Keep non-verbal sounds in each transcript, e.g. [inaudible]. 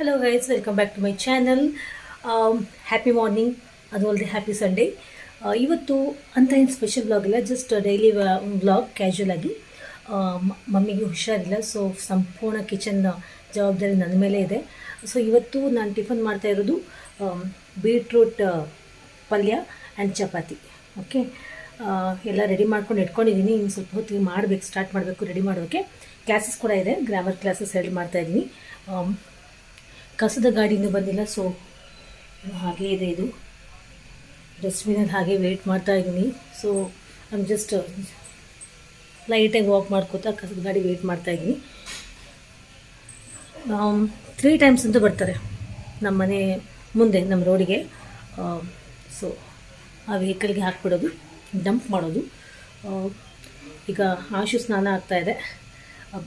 Hello guys welcome back to my channel happy morning ಅದು ಅಲ್ಲದೆ happy Sunday ಇವತ್ತು ಅಂತ ಏನು ಸ್ಪೆಷಲ್ ಬ್ಲಾಗ್ ಇಲ್ಲ ಜಸ್ಟ್ ಡೈಲಿ ಬ್ಲಾಗ್ ಕ್ಯಾಶುವಲ್ ಆಗಿ. ಮ- ಮಮ್ಮಿಗೆ ಹುಷಾರಿಲ್ಲ ಸೊ ಸಂಪೂರ್ಣ ಕಿಚನ್ ಜವಾಬ್ದಾರಿ ನನ್ನ ಮೇಲೆ ಇದೆ. ಸೊ ಇವತ್ತು ನಾನು ಟಿಫನ್ ಮಾಡ್ತಾ ಇರೋದು ಬೀಟ್ರೂಟ್ ಪಲ್ಯ ಆ್ಯಂಡ್ ಚಪಾತಿ. ಓಕೆ ಎಲ್ಲ ರೆಡಿ ಮಾಡ್ಕೊಂಡು ಇಟ್ಕೊಂಡಿದ್ದೀನಿ ಇನ್ನು ಸ್ವಲ್ಪ ಹೊತ್ತಿಗೆ ಮಾಡಬೇಕು ಸ್ಟಾರ್ಟ್ ಮಾಡಬೇಕು ರೆಡಿ ಮಾಡೋಕ್ಕೆ ಕ್ಲಾಸಸ್ ಕೂಡ ಇದೆ. ಗ್ರಾಮರ್ ಕ್ಲಾಸಸ್ ರೆಡಿ ಮಾಡ್ತಾ ಇದ್ದೀನಿ ಆಮ್, ಕಸದ ಗಾಡಿ ಇನ್ನೂ ಬಂದಿಲ್ಲ ಸೊ ಹಾಗೇ ಇದೆ ಇದು. ಡಸ್ಟ್ಬಿನಲ್ಲಿ ಹಾಗೆ ವೇಟ್ ಮಾಡ್ತಾ ಇದ್ದೀನಿ. ಸೊ ಐಮ್ ಜಸ್ಟ್ ಲೈಟಾಗಿ ವಾಕ್ ಮಾಡ್ಕೋತಾ ಕಸದ ಗಾಡಿ ವೇಟ್ ಮಾಡ್ತಾ ಇದ್ದೀನಿ. ತ್ರೀ ಟೈಮ್ಸ್ ಅಂತ ಬರ್ತಾರೆ ನಮ್ಮ ಮನೆ ಮುಂದೆ, ನಮ್ಮ ರೋಡಿಗೆ. ಸೊ ಆ ವೆಹಿಕಲ್ಗೆ ಹಾಕ್ಬಿಡೋದು ಡಂಪ್ ಮಾಡೋದು. ಈಗ ಆಶು ಸ್ನಾನ ಆಗ್ತಾಯಿದೆ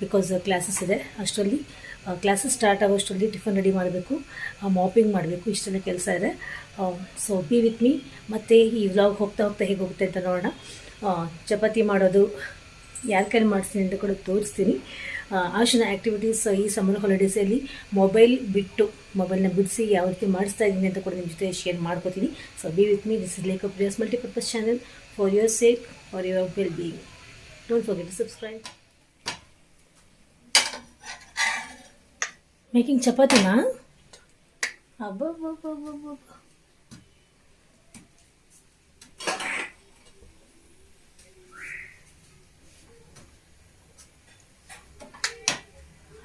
ಬಿಕಾಸ್ ಕ್ಲಾಸಸ್ ಇದೆ ಅಷ್ಟರಲ್ಲಿ. ಕ್ಲಾಸಸ್ ಸ್ಟಾರ್ಟ್ ಆಗೋಷ್ಟರಲ್ಲಿ ಟಿಫನ್ ರೆಡಿ ಮಾಡಬೇಕು. ಮಾಪಿಂಗ್ ಮಾಡಬೇಕು. ಇಷ್ಟೆಲ್ಲ ಕೆಲಸ ಇದೆ. ಸೊ ಬಿ ವಿತ್ ಮೀ ಮತ್ತು ಈ ವ್ಲಾಗ್ ಹೋಗ್ತಾ ಹೋಗ್ತಾ ಹೇಗೆ ಹೋಗುತ್ತೆ ಅಂತ ನೋಡೋಣ. ಚಪಾತಿ ಮಾಡೋದು ಯಾರ ಕೈಲಿ ಮಾಡಿಸ್ತೀನಿ ಅಂತ ಕೂಡ ತೋರಿಸ್ತೀನಿ. ಆಶನ ಆ್ಯಕ್ಟಿವಿಟೀಸ್ ಈ ಸಮ್ಮರ್ ಹಾಲಿಡೇಸಲ್ಲಿ ಮೊಬೈಲ್ ಬಿಟ್ಟು ಮೊಬೈಲ್ನ ಬಿಡಿಸಿ ಯಾವ ರೀತಿ ಮಾಡಿಸ್ತಾ ಇದ್ದೀನಿ ಅಂತ ಕೂಡ ನಿಮ್ಮ ಜೊತೆ ಶೇರ್ ಮಾಡ್ಕೋತೀನಿ. So be with me this is lake up Priya's multipurpose channel for your sake for your well being don't forget to subscribe making ಚಪಾತಿನಾ? ಅಬ್ಬಬ್ಬಬ್ಬಬ್ಬಬ್ಬ.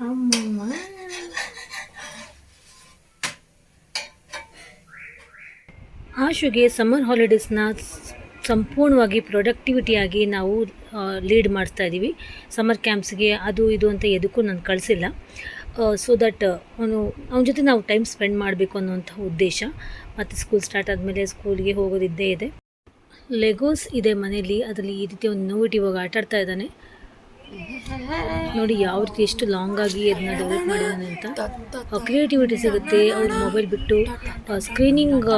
ಅಮ್ಮಮ್ಮ. ಆಶುಗೆ ಸಮ್ಮರ್ ಹಾಲಿಡೇಸ್ನ ಸಂಪೂರ್ಣವಾಗಿ ಪ್ರೊಡಕ್ಟಿವಿಟಿಯಾಗಿ ನಾವು ಲೀಡ್ ಮಾಡಿಸ್ತಾ ಇದ್ದೀವಿ ಸಮ್ಮರ್ ಕ್ಯಾಂಪ್ಸ್ಗೆ ಅದು ಇದು ಅಂತ ಎದಕ್ಕೂ ನಾನು ಕಳಿಸಿಲ್ಲ. ಸೊ ದಟ್ ಅವನು, ಅವನ ಜೊತೆ ನಾವು ಟೈಮ್ ಸ್ಪೆಂಡ್ ಮಾಡಬೇಕು ಅನ್ನುವಂಥ ಉದ್ದೇಶ. ಮತ್ತು ಸ್ಕೂಲ್ ಸ್ಟಾರ್ಟ್ ಆದಮೇಲೆ ಸ್ಕೂಲ್ಗೆ ಹೋಗೋದಿದ್ದೇ ಇದೆ. ಲೆಗೋಸ್ ಇದೆ ಮನೇಲಿ, ಅದರಲ್ಲಿ ಈ ರೀತಿ ಒಂದು ನೋವಿಟ್ ಇವಾಗ ಆಟ ಆಡ್ತಾ ಇದ್ದಾನೆ. ನೋಡಿ ಯಾವ ರೀತಿ ಎಷ್ಟು ಲಾಂಗ್ ಆಗಿ ಅದನ್ನ ಡೆವಲಪ್ ಮಾಡಿದ್ದಾನೆ ಅಂತ. ಕ್ರಿಯೇಟಿವಿಟಿ ಸಿಗುತ್ತೆ, ಅವ್ರ ಮೊಬೈಲ್ ಬಿಟ್ಟು ಸ್ಕ್ರೀನಿಂಗ್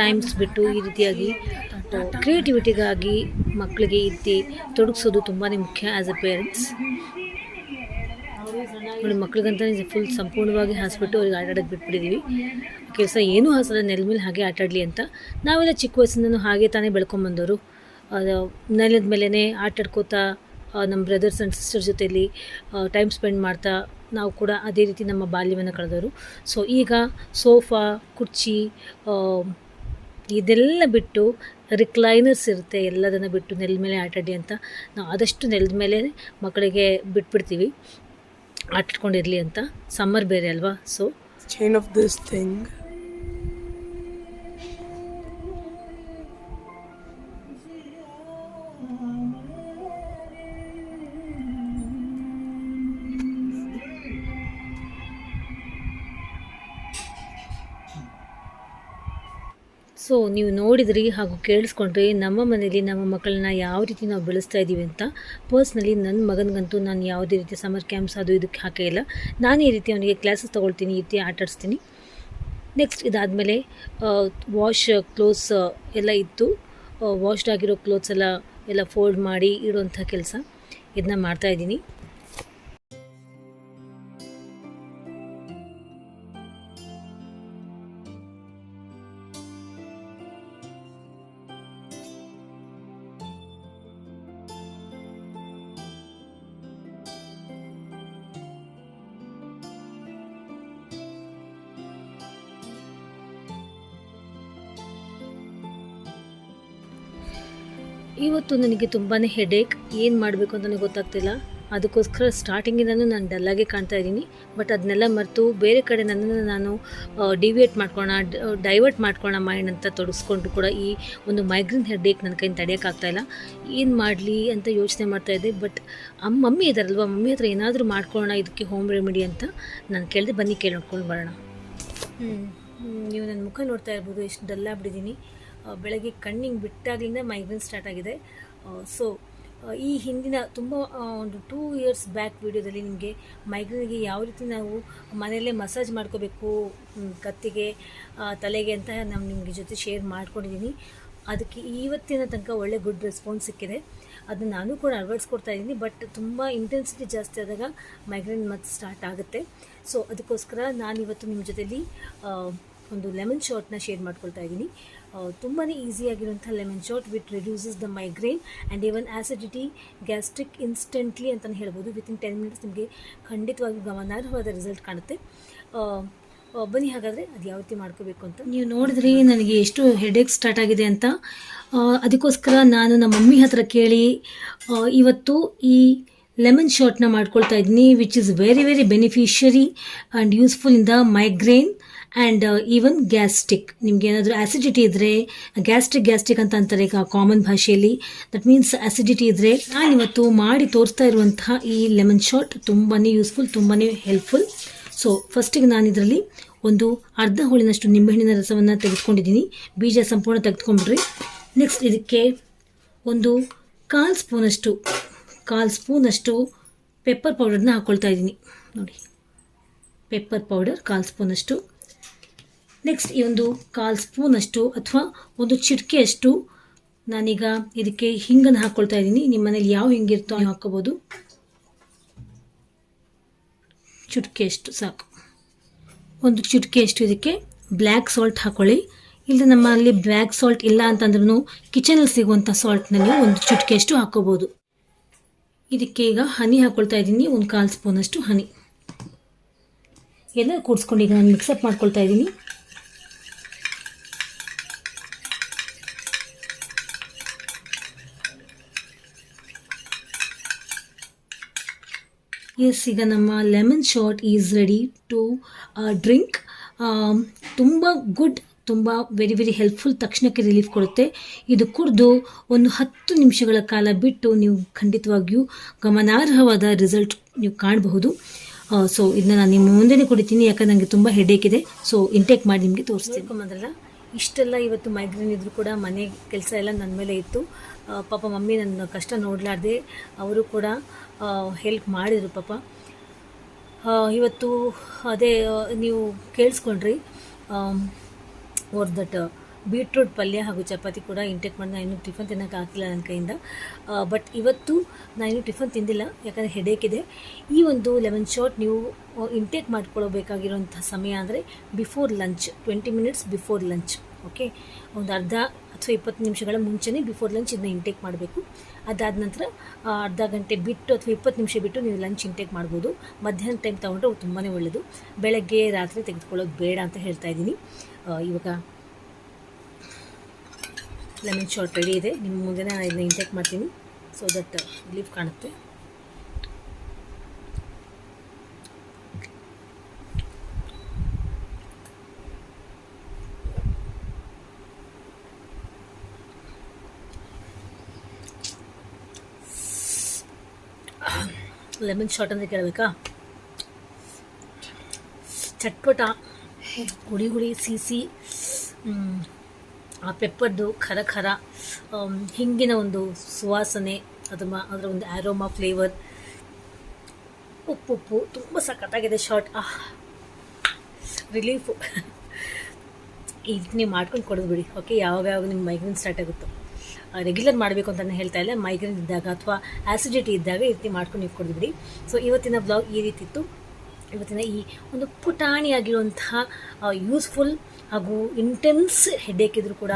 ಟೈಮ್ಸ್ ಬಿಟ್ಟು ಈ ರೀತಿಯಾಗಿ ಕ್ರಿಯೇಟಿವಿಟಿಗಾಗಿ ಮಕ್ಕಳಿಗೆ ಈ ರೀತಿ ತೊಡಗಿಸೋದು ತುಂಬಾ ಮುಖ್ಯ ಆ್ಯಸ್ ಅ ಪೇರೆಂಟ್ಸ್ ನೋಡಿ ಮಕ್ಳಿಗಂತ ಫುಲ್ ಸಂಪೂರ್ಣವಾಗಿ ಹಾಸ್ಬಿಟ್ಟು ಅವ್ರಿಗೆ ಆಟಾಡೋಕ್ಕೆ ಬಿಟ್ಬಿಟ್ಟಿದ್ದೀವಿ ಕೆಲಸ ಏನೂ ಹಾಸಲ್ಲ ನೆಲ ಮೇಲೆ ಹಾಗೆ ಆಟಾಡಲಿ ಅಂತ. ನಾವೆಲ್ಲ ಚಿಕ್ಕ ವಯಸ್ಸಿಂದನೂ ಹಾಗೆ ತಾನೇ ಬೆಳ್ಕೊಂಬಂದವರು. ನೆಲದ ಮೇಲೇ ಆಟಾಡ್ಕೋತಾ ನಮ್ಮ ಬ್ರದರ್ಸ್ ಆ್ಯಂಡ್ ಸಿಸ್ಟರ್ ಜೊತೆಯಲ್ಲಿ ಟೈಮ್ ಸ್ಪೆಂಡ್ ಮಾಡ್ತಾ ನಾವು ಕೂಡ ಅದೇ ರೀತಿ ನಮ್ಮ ಬಾಲ್ಯವನ್ನು ಕಳೆದವರು. ಸೊ ಈಗ ಸೋಫಾ, ಕುರ್ಚಿ ಇದೆಲ್ಲ ಬಿಟ್ಟು ರಿಕ್ಲೈನರ್ಸ್ ಇರುತ್ತೆ, ಎಲ್ಲದನ್ನು ಬಿಟ್ಟು ನೆಲದ ಮೇಲೆ ಆಟಾಡಿ ಅಂತ. ನಾವು ಆದಷ್ಟು ನೆಲದ ಮೇಲೆ ಮಕ್ಕಳಿಗೆ ಬಿಟ್ಬಿಡ್ತೀವಿ. ಆಟಾಡ್ಕೊಂಡಿರಲಿ ಅಂತ ಸಮ್ಮರ್ ಬೇರೆ ಅಲ್ವಾ so chain of this thing. So ನೀವು ನೋಡಿದ್ರಿ ಹಾಗೂ ಕೇಳಿಸ್ಕೊಂಡ್ರಿ ನಮ್ಮ ಮನೆಯಲ್ಲಿ ನಮ್ಮ ಮಕ್ಕಳನ್ನ ಯಾವ ರೀತಿ ನಾವು ಬೆಳೆಸ್ತಾ ಇದ್ದೀವಿ ಅಂತ. ಪರ್ಸ್ನಲಿ ನನ್ನ ಮಗನಿಗಂತೂ ನಾನು ಯಾವುದೇ ರೀತಿ ಸಮರ್ ಕ್ಯಾಂಪ್ಸ್ ಅದು ಇದಕ್ಕೆ ಹಾಕೇ ಇಲ್ಲ. ನಾನು ಈ ರೀತಿ ಅವನಿಗೆ ಕ್ಲಾಸಸ್ ತೊಗೊಳ್ತೀನಿ, ಈ ರೀತಿ ಆಟಾಡಿಸ್ತೀನಿ ನೆಕ್ಸ್ಟ್ ಇದಾದಮೇಲೆ ವಾಶ್ ಕ್ಲೋತ್ಸ್ ಎಲ್ಲ ಇತ್ತು. ವಾಶ್ಡ್ ಆಗಿರೋ ಕ್ಲೋತ್ಸ್ ಎಲ್ಲ ಎಲ್ಲ ಫೋಲ್ಡ್ ಮಾಡಿ ಇಡುವಂಥ ಕೆಲಸ ಇದನ್ನ ಮಾಡ್ತಾಯಿದ್ದೀನಿ ಇವತ್ತು ನನಗೆ ತುಂಬಾ ಹೆಡೇಕ್ ಏನು ಮಾಡಬೇಕು ಅಂತ ನನಗೆ ಗೊತ್ತಾಗ್ತಿಲ್ಲ. ಅದಕ್ಕೋಸ್ಕರ ಸ್ಟಾರ್ಟಿಂಗಿಂದನೂ ನಾನು ಡಲ್ಲಾಗೆ ಕಾಣ್ತಾ ಇದ್ದೀನಿ. ಬಟ್ ಅದನ್ನೆಲ್ಲ ಮರೆತು ಬೇರೆ ಕಡೆ ನನ್ನನ್ನು ನಾನು ಡಿವಿಯೇಟ್ ಮಾಡ್ಕೊಳ್ಳೋಣ ಡೈವರ್ಟ್ ಮಾಡ್ಕೊಳ್ಳೋಣ ಮೈಂಡ್ ಅಂತ ತೊಡಗಿಸ್ಕೊಂಡು ಕೂಡ ಈ ಒಂದು ಮೈಗ್ರೇನ್ ಹೆಡ್ಡೇಕ್ ನನ್ನ ಕೈಯಿಂದ ತಡೆಯೋಕ್ಕಾಗ್ತಾಯಿಲ್ಲ ಏನು ಮಾಡಲಿ ಅಂತ ಯೋಚನೆ ಮಾಡ್ತಾ ಇದ್ದೆ. ಬಟ್ ಅಮ್ಮ ಮಮ್ಮಿ ಇದ್ದಾರಲ್ವ ಮಮ್ಮಿ ಹತ್ರ ಏನಾದರೂ ಮಾಡ್ಕೊಳ್ಳೋಣ ಇದಕ್ಕೆ ಹೋಮ್ ರೆಮಿಡಿ ಅಂತ ನಾನು ಕೇಳಿದೆ, ಬನ್ನಿ ಕೇಳಿ ನೋಡ್ಕೊಂಡು ಬರೋಣ. ಹ್ಞೂ ನೀವು ನನ್ನ ಮುಖ ನೋಡ್ತಾ ಇರ್ಬೋದು, ಎಷ್ಟು ಡಲ್ಲಾಗ್ಬಿಟ್ಟಿದ್ದೀನಿ ಬೆಳಗ್ಗೆ ಕಣ್ಣಿಗೆ ಬಿಟ್ಟಾಗ್ಲಿಂದ ಮೈಗ್ರೇನ್ ಸ್ಟಾರ್ಟ್ ಆಗಿದೆ. ಸೊ ಈ ಹಿಂದಿನ ತುಂಬ ಒಂದು ಟೂ ಇಯರ್ಸ್ ಬ್ಯಾಕ್ ವಿಡಿಯೋದಲ್ಲಿ ನಿಮಗೆ ಮೈಗ್ರೇನ್ಗೆ ಯಾವ ರೀತಿ ನಾವು ಮನೆಯಲ್ಲೇ ಮಸಾಜ್ ಮಾಡ್ಕೋಬೇಕು ಕತ್ತಿಗೆ ತಲೆಗೆ ಅಂತ ನಾನು ನಿಮಗೆ ಜೊತೆ ಶೇರ್ ಮಾಡ್ಕೊಂಡಿದ್ದೀನಿ ಅದಕ್ಕೆ ಇವತ್ತಿನ ತನಕ ಒಳ್ಳೆ ಗುಡ್ ರೆಸ್ಪಾನ್ಸ್ ಸಿಕ್ಕಿದೆ. ಅದನ್ನ ನಾನು ಕೂಡ ಅಳವಡಿಸ್ಕೊಡ್ತಾ ಇದ್ದೀನಿ ಬಟ್ ತುಂಬ ಇಂಟೆನ್ಸಿಟಿ ಜಾಸ್ತಿ ಆದಾಗ ಮೈಗ್ರೇನ್ ಮತ್ತೆ ಸ್ಟಾರ್ಟ್ ಆಗುತ್ತೆ. ಸೊ ಅದಕ್ಕೋಸ್ಕರ ನಾನು ಇವತ್ತು ನಿಮ್ಮ ಜೊತೆಲಿ ಆ, ಒಂದು ಲೆಮನ್ ಶಾರ್ಟ್ನ ಶೇರ್ ಮಾಡ್ಕೊಳ್ತಾ ಇದ್ದೀನಿ. ತುಂಬಾ ಈಸಿಯಾಗಿರುವಂಥ lemon short with reduces the migraine and even acidity gastric instantly ಅಂತಲೇ ಹೇಳ್ಬೋದು. ವಿತಿನ್ ಟೆನ್ ಮಿನಿಟ್ಸ್ ನಿಮಗೆ ಖಂಡಿತವಾಗಿ ಗಮನಾರ್ಹವಾದ ರಿಸಲ್ಟ್ ಕಾಣುತ್ತೆ. ಬನ್ನಿ ಹಾಗಾದರೆ ಅದು ಯಾವ ರೀತಿ ಮಾಡ್ಕೋಬೇಕು ಅಂತ. ನೀವು ನೋಡಿದ್ರಿ ನನಗೆ ಎಷ್ಟು ಹೆಡೇಕ್ ಸ್ಟಾರ್ಟ್ ಆಗಿದೆ ಅಂತ. ಅದಕ್ಕೋಸ್ಕರ ನಾನು ನಮ್ಮ ಮಮ್ಮಿ ಹತ್ರ ಕೇಳಿ ಇವತ್ತು ಈ ಲೆಮನ್ ಶಾರ್ಟ್ನ ಮಾಡ್ಕೊಳ್ತಾ ಇದ್ದೀನಿ which is very very beneficiary and useful in the migraine and even gastric ನಿಮ್ಗೆ ಏನಾದರೂ ಆ್ಯಸಿಡಿಟಿ ಇದ್ದರೆ ಗ್ಯಾಸ್ಟ್ರಿಕ್ ಗ್ಯಾಸ್ಟಿಕ್ ಅಂತ ಅಂತಾರೆ ಈಗ ಕಾಮನ್ ಭಾಷೆಯಲ್ಲಿ. ದಟ್ ಮೀನ್ಸ್ ಆ್ಯಸಿಡಿಟಿ ಇದ್ದರೆ ನಾನಿವತ್ತು ಮಾಡಿ ತೋರಿಸ್ತಾ ಇರುವಂತಹ ಈ ಲೆಮನ್ ಶಾಟ್ ತುಂಬಾ ಯೂಸ್ಫುಲ್ ತುಂಬಾ ಹೆಲ್ಪ್ಫುಲ್ ಸೊ ಫಸ್ಟಿಗೆ ನಾನು ಇದರಲ್ಲಿ ಒಂದು ಅರ್ಧ ಹೋಳಿನಷ್ಟು ನಿಂಬೆಹಣ್ಣಿನ ರಸವನ್ನು ತೆಗೆದುಕೊಂಡಿದ್ದೀನಿ. ಬೀಜ ಸಂಪೂರ್ಣ ತೆಗೆದುಕೊಂಡ್ಬಿಡ್ರಿ. ನೆಕ್ಸ್ಟ್ ಇದಕ್ಕೆ ಒಂದು ಕಾಲ್ ಸ್ಪೂನಷ್ಟು ಕಾಲ್ ಸ್ಪೂನಷ್ಟು ಪೆಪ್ಪರ್ ಪೌಡರ್ನ ಹಾಕ್ಕೊಳ್ತಾ ಇದ್ದೀನಿ. ನೋಡಿ. ಪೆಪ್ಪರ್ ಪೌಡರ್ ಕಾಲು ಸ್ಪೂನಷ್ಟು. ನೆಕ್ಸ್ಟ್ ಈ ಒಂದು ಕಾಲು ಸ್ಪೂನಷ್ಟು ಅಥವಾ ಒಂದು ಚಿಟಿಕೆಯಷ್ಟು ನಾನೀಗ ಇದಕ್ಕೆ ಹಿಂಗನ್ನು ಹಾಕ್ಕೊಳ್ತಾ ಇದ್ದೀನಿ. ನಿಮ್ಮ ಮನೇಲಿ ಯಾವ ಹಿಂಗಿರ್ತೋ ನೀವು ಹಾಕ್ಕೋಬೋದು. ಚುಟ್ಕೆಯಷ್ಟು ಸಾಕು. ಒಂದು ಚುಟ್ಕೆಯಷ್ಟು ಇದಕ್ಕೆ ಬ್ಲ್ಯಾಕ್ ಸಾಲ್ಟ್ ಹಾಕೊಳ್ಳಿ. ಇಲ್ಲ ನಮ್ಮಲ್ಲಿ ಬ್ಲ್ಯಾಕ್ ಸಾಲ್ಟ್ ಇಲ್ಲ ಅಂತಂದ್ರೂ ಕಿಚನಲ್ಲಿ ಸಿಗುವಂಥ ಸಾಲ್ಟ್ನಲ್ಲಿ ಒಂದು ಚುಟ್ಕೆಯಷ್ಟು ಹಾಕ್ಕೋಬೋದು. ಇದಕ್ಕೆ ಈಗ ಹನಿ ಹಾಕ್ಕೊಳ್ತಾ ಇದ್ದೀನಿ. ಒಂದು ಕಾಲು ಸ್ಪೂನಷ್ಟು ಹನಿ. ಎಲ್ಲ ಕೂಡಿಸ್ಕೊಂಡು ಈಗ ನಾನು ಮಿಕ್ಸಪ್ ಮಾಡ್ಕೊಳ್ತಾ ಇದ್ದೀನಿ. ಎಸ್ ಈಗ ನಮ್ಮ lemon short is ready to drink ತುಂಬ ಗುಡ್ ತುಂಬ ವೆರಿ ವೆರಿ ಹೆಲ್ಪ್ಫುಲ್ ತಕ್ಷಣಕ್ಕೆ ರಿಲೀಫ್ ಕೊಡುತ್ತೆ. ಇದು ಕುಡಿದು ಒಂದು ಹತ್ತು ನಿಮಿಷಗಳ ಕಾಲ ಬಿಟ್ಟು ನೀವು ಖಂಡಿತವಾಗಿಯೂ ಗಮನಾರ್ಹವಾದ ರಿಸಲ್ಟ್ ನೀವು ಕಾಣಬಹುದು. ಸೊ ಇದನ್ನ ನಾನು ನಿಮ್ಮ ಮುಂದೆನೇ ಕುಡಿತೀನಿ, ಯಾಕಂದ್ರೆ ನನಗೆ ತುಂಬ ಹೆಡೇಕ್ ಇದೆ. ಸೊ ಇಂಟೇಕ್ ಮಾಡಿ ನಿಮಗೆ ತೋರಿಸ್ತೀನಿ. ಮೊದಲ ಇಷ್ಟೆಲ್ಲ ಇವತ್ತು ಮೈಗ್ರೇನ್ ಇದ್ದರೂ ಕೂಡ ಮನೆ ಕೆಲಸ ಎಲ್ಲ ನನ್ನ ಮೇಲೆ ಇತ್ತು. ಪಾಪ ಮಮ್ಮಿ ನನ್ನ ಕಷ್ಟ ನೋಡಲಾರ್ದೆ ಅವರು ಕೂಡ ಹೆಲ್ಪ್ ಮಾಡಿದರು ಪಾಪ. ಇವತ್ತು ಅದೇ ನೀವು ಕೇಳಿಸ್ಕೊಂಡ್ರಿ. ಓರ್ ದಟ್ ಬೀಟ್ರೂಟ್ ಪಲ್ಯ ಹಾಗೂ ಚಪಾತಿ ಕೂಡ ಇಂಟೇಕ್ ಮಾಡಿ ನಾನು ಇನ್ನೂ ಟಿಫನ್ ತಿನ್ನೋಕೆ ಆಗ್ತಿಲ್ಲ ನನ್ನ ಕೈಯಿಂದ. ಬಟ್ ಇವತ್ತು ನಾನು ಇನ್ನೂ ಟಿಫನ್ ತಿಂದಿಲ್ಲ, ಯಾಕಂದರೆ ಹೆಡೇಕ್ ಇದೆ. ಈ ಒಂದು ಲೆಮನ್ ಶಾಟ್ ನೀವು ಇಂಟೇಕ್ ಮಾಡ್ಕೊಳ್ಬೇಕಾಗಿರುವಂಥ ಸಮಯ ಅಂದರೆ before lunch twenty minutes before lunch okay ಒಂದು ಅರ್ಧ ಅಥವಾ ಇಪ್ಪತ್ತು ನಿಮಿಷಗಳ ಮುಂಚೆನೇ ಬಿಫೋರ್ ಲಂಚ್ ಇದನ್ನ ಇಂಟೇಕ್ ಮಾಡಬೇಕು. ಅದಾದ ನಂತರ ಅರ್ಧ ಗಂಟೆ ಬಿಟ್ಟು ಅಥವಾ ಇಪ್ಪತ್ತು ನಿಮಿಷ ಬಿಟ್ಟು ನೀವು ಲಂಚ್ ಇಂಟೇಕ್ ಮಾಡ್ಬೋದು. ಮಧ್ಯಾಹ್ನ ಟೈಮ್ ತೊಗೊಂಡ್ರೆ ತುಂಬಾ ಒಳ್ಳೆಯದು ಬೆಳಗ್ಗೆ ರಾತ್ರಿ ತೆಗೆದುಕೊಳ್ಳೋದು ಬೇಡ ಅಂತ ಹೇಳ್ತಾ ಇದ್ದೀನಿ. ಇವಾಗ ಲೆಮನ್ ಶಾರ್ಟ್ ರೆಡಿ ಇದೆ. ನಿಮ್ಮ ಮುಂದೆ ನಾನು ಇದನ್ನ ಇಂಟೇಕ್ ಮಾಡ್ತೀನಿ. ಸೊ ದಟ್ ರಿಲೀಫ್ ಕಾಣುತ್ತೆ. ಲೆಮನ್ ಶಾರ್ಟ್ ಅಂತ ಕೇಳಬೇಕಾ? ಚಟ್ಪಟ ಹುಳಿ ಹುಳಿ ಸಿಸಿ ಆ ಪೆಪ್ಪರ್ದು ಖರ ಖರ ಹಿಂಗಿನ ಒಂದು ಸುವಾಸನೆ, ಅದು ಅದರ ಒಂದು ಆ್ಯರೋಮಾ ಫ್ಲೇವರ್ ಉಪ್ಪು ಉಪ್ಪು ತುಂಬ ಸಖತ್ತಾಗಿದೆ ಶಾರ್ಟ್ ಆಹ್ ರಿಲೀಫು [laughs] ಇದು ನೀವು ಮಾಡ್ಕೊಂಡು ಕೊಡೋದು ಬಿಡಿ ಓಕೆ ಯಾವಾಗ ಯಾವಾಗ ನಿಮ್ಗೆ ಮೈಗ್ರೇನ್ ಸ್ಟಾರ್ಟ್ ಆಗುತ್ತೋ. ರೆಗ್ಯುಲರ್ ಮಾಡಬೇಕು ಅಂತ ನಾನು ಹೇಳ್ತಾ ಇಲ್ಲ ಮೈಗ್ರೇನ್ ಇದ್ದಾಗ ಅಥವಾ ಆ್ಯಸಿಡಿಟಿ ಇದ್ದಾಗ ಈ ರೀತಿ ಮಾಡ್ಕೊಂಡು ನೀವು ಕೊಡೋದು ಬಿಡಿ. ಸೊ ಇವತ್ತಿನ ಬ್ಲಾಗ್ ಈ ರೀತಿ ಇತ್ತು. ಇವತ್ತಿನ ಈ ಒಂದು ಪುಟಾಣಿಯಾಗಿರುವಂತಹ ಯೂಸ್ಫುಲ್ ಹಾಗೂ ಇಂಟೆನ್ಸ್ ಹೆಡ್ಡೇಕ್ ಇದ್ರೂ ಕೂಡ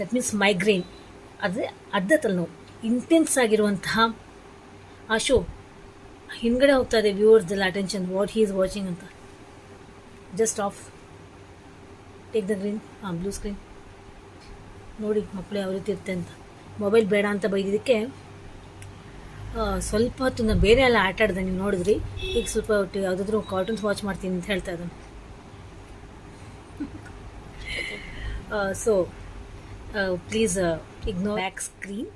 ದಟ್ ಮೀನ್ಸ್ ಮೈಗ್ರೇನ್ ಅದೇ ಅರ್ಧ ತಲೆನೋವು. ಇಂಟೆನ್ಸ್ ಆಗಿರುವಂತಹ ಆ ಶೋ ಹಿಂದ್ಗಡೆ ಹೋಗ್ತಾ ಇದೆ ವ್ಯೂವರ್ಸ್ ಎಲ್ಲ attention what he is watching ಅಂತ. Just off take the green ಹಾಂ ಬ್ಲೂ ಸ್ಕ್ರೀನ್ ನೋಡಿ ಮಕ್ಕಳು ಯಾವ ರೀತಿ ಇರುತ್ತೆ ಅಂತ. ಮೊಬೈಲ್ ಬೇಡ ಅಂತ ಬೈದಿದ್ದಕ್ಕೆ ಸ್ವಲ್ಪ ಹೊತ್ತು ನಾನು ಬೇರೆ ಎಲ್ಲ ಆಟ ಆಡಿದೆ ನೀವು ನೋಡಿದ್ರಿ? ಈಗ ಸ್ವಲ್ಪ ಹೊತ್ತು ಯಾವುದಾದ್ರೂ ಕಾರ್ಟೂನ್ಸ್ ವಾಚ್ ಮಾಡ್ತೀನಿ ಅಂತ ಹೇಳ್ತಾ ಇದ್ದಾನೆ. So please ignore back screen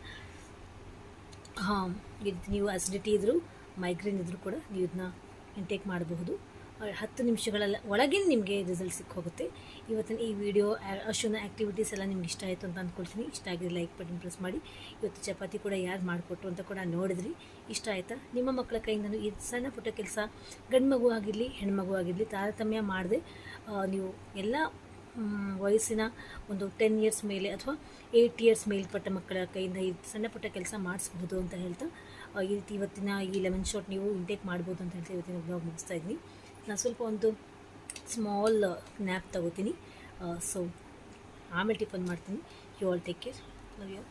ಹಾಂ, ಇದು ನೀವು ಆಸಿಡಿಟಿ ಇದ್ದರೂ ಮೈಗ್ರೇನ್ ಇದ್ದರೂ ಕೂಡ ನೀವು ಇದನ್ನ ಇಂಟೇಕ್ ಮಾಡಬಹುದು. ಹತ್ತು ನಿಮಿಷಗಳಲ್ಲ ಒಳಗಿನ ನಿಮಗೆ ರಿಸಲ್ಟ್ ಸಿಕ್ಕೋಗುತ್ತೆ. ಇವತ್ತಿನ ಈ ವಿಡಿಯೋ ಅಶ್ವಿನ ಆ್ಯಕ್ಟಿವಿಟೀಸ್ ಎಲ್ಲ ನಿಮ್ಗೆ ಇಷ್ಟ ಆಯಿತು ಅಂತ ಅಂದ್ಕೊಳ್ತೀನಿ. ಇಷ್ಟ ಆಗಿದೆ ಲೈಕ್ ಬಟನ್ ಪ್ರೆಸ್ ಮಾಡಿ. ಇವತ್ತು ಚಪಾತಿ ಕೂಡ ಯಾರು ಮಾಡಿಕೊಟ್ರು ಅಂತ ಕೂಡ ನೋಡಿದ್ರಿ. ಇಷ್ಟ ಆಯಿತಾ? ನಿಮ್ಮ ಮಕ್ಕಳ ಕೈಯಿಂದ ಈ ಸಣ್ಣ ಪುಟ್ಟ ಕೆಲಸ ಗಂಡು ಮಗು ಆಗಿರಲಿ, ಹೆಣ್ಮಗು ಆಗಿರಲಿ, ತಾರತಮ್ಯ ಮಾಡದೆ ನೀವು ಎಲ್ಲ ವಯಸ್ಸಿನ ಒಂದು ಟೆನ್ ಇಯರ್ಸ್ ಮೇಲೆ ಅಥವಾ ಏಯ್ಟ್ ಇಯರ್ಸ್ ಮೇಲ್ಪಟ್ಟ ಮಕ್ಕಳ ಕೈಯಿಂದ ಈ ಸಣ್ಣ ಪುಟ್ಟ ಕೆಲಸ ಮಾಡಿಸ್ಬೋದು ಅಂತ ಹೇಳ್ತಾ ಈ ರೀತಿ ಇವತ್ತಿನ ಈ ಲೆಮನ್ ಶಾಟ್ ನೀವು ಇಂಟೇಕ್ ಮಾಡ್ಬೋದು ಅಂತ ಹೇಳ್ತಾ ಇವತ್ತಿನ ಬ್ಲಾಗ್ ಮುಗಿಸ್ತಾ ಇದ್ದೀನಿ. ನಾನು ಸ್ವಲ್ಪ ಒಂದು ಸ್ಮಾಲ್ ನ್ಯಾಪ್ uh, ತಗೋತೀನಿ. Uh, ಸೊ ಆಮೇಲೆ ಟಿಫನ್ ಮಾಡ್ತೀನಿ. You all take care love you